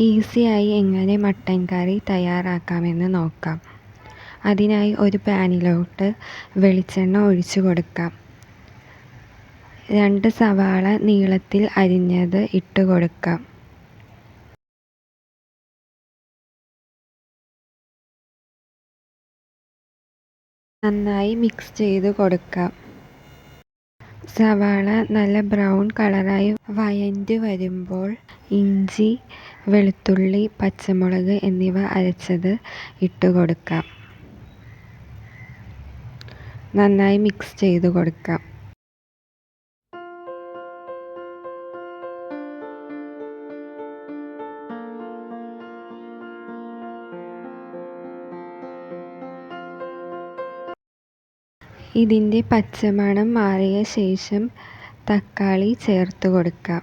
ഈസിയായി എങ്ങനെ മട്ടൻ കറി തയ്യാറാക്കാമെന്ന് നോക്കാം. അതിനായി ഒരു പാനിലോട്ട് വെളിച്ചെണ്ണ ഒഴിച്ചു കൊടുക്കാം. രണ്ട് സവാള നീളത്തിൽ അരിഞ്ഞത് ഇട്ട് കൊടുക്കാം. നന്നായി മിക്സ് ചെയ്ത് കൊടുക്കാം. സവാള നല്ല ബ്രൗൺ കളറായി വഴണ്ട് വരുമ്പോൾ ഇഞ്ചി വെളുത്തുള്ളി പച്ചമുളക് എന്നിവ അരച്ചത് ഇട്ട് കൊടുക്കാം. നന്നായി മിക്സ് ചെയ്ത് കൊടുക്കാം. ഇതിന്റെ പച്ചമണം മാറിയ ശേഷം തക്കാളി ചേർത്ത് കൊടുക്കാം.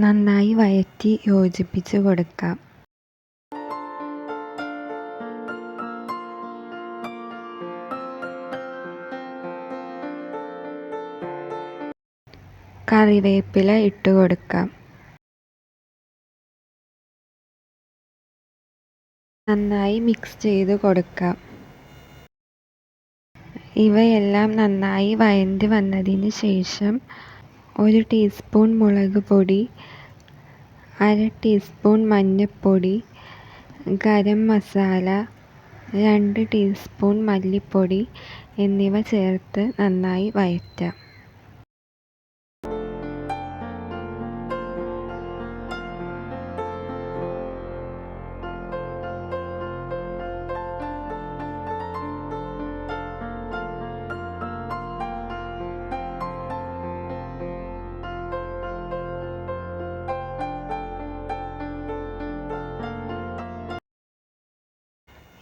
നന്നായി വഴറ്റി യോജിപ്പിച്ച് കൊടുക്കാം. കറിവേപ്പില ഇട്ട് കൊടുക്കാം. നന്നായി മിക്സ് ചെയ്ത് കൊടുക്കാം. ഇവയെല്ലാം നന്നായി വഴണ്ട് വന്നതിന് ശേഷം ഒരു ടീസ്പൂൺ മുളക് പൊടി അര ടീസ്പൂൺ മഞ്ഞൾപ്പൊടി ഗരം മസാല രണ്ട് ടീസ്പൂൺ മല്ലിപ്പൊടി എന്നിവ ചേർത്ത് നന്നായി വഴറ്റാം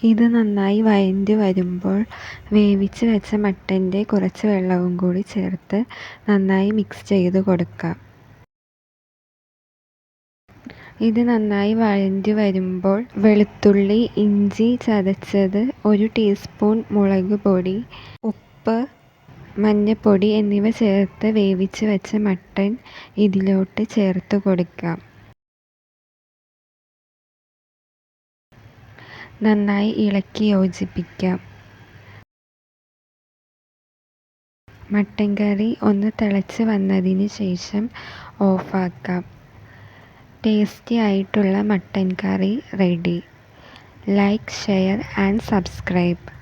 ഇത് നന്നായി വഴണ്ട് വരുമ്പോൾ വേവിച്ച് വെച്ച മട്ടന്റെ കുറച്ച് വെള്ളവും കൂടി ചേർത്ത് നന്നായി മിക്സ് ചെയ്ത് കൊടുക്കാം. ഇത് നന്നായി വഴണ്ട് വരുമ്പോൾ വെളുത്തുള്ളി ഇഞ്ചി ചതച്ചത് ഒരു ടീസ്പൂൺ മുളക് പൊടി ഉപ്പ് മഞ്ഞൾപ്പൊടി എന്നിവ ചേർത്ത് വേവിച്ച് വെച്ച മട്ടൻ ഇതിലോട്ട് ചേർത്ത് കൊടുക്കാം. നന്നായി ഇളക്കി യോജിപ്പിക്കാം. മട്ടൻ കറി ഒന്ന് തിളച്ച് വന്നതിന് ശേഷം ഓഫാക്കാം. ടേസ്റ്റി ആയിട്ടുള്ള mutton curry ready. Like share and subscribe.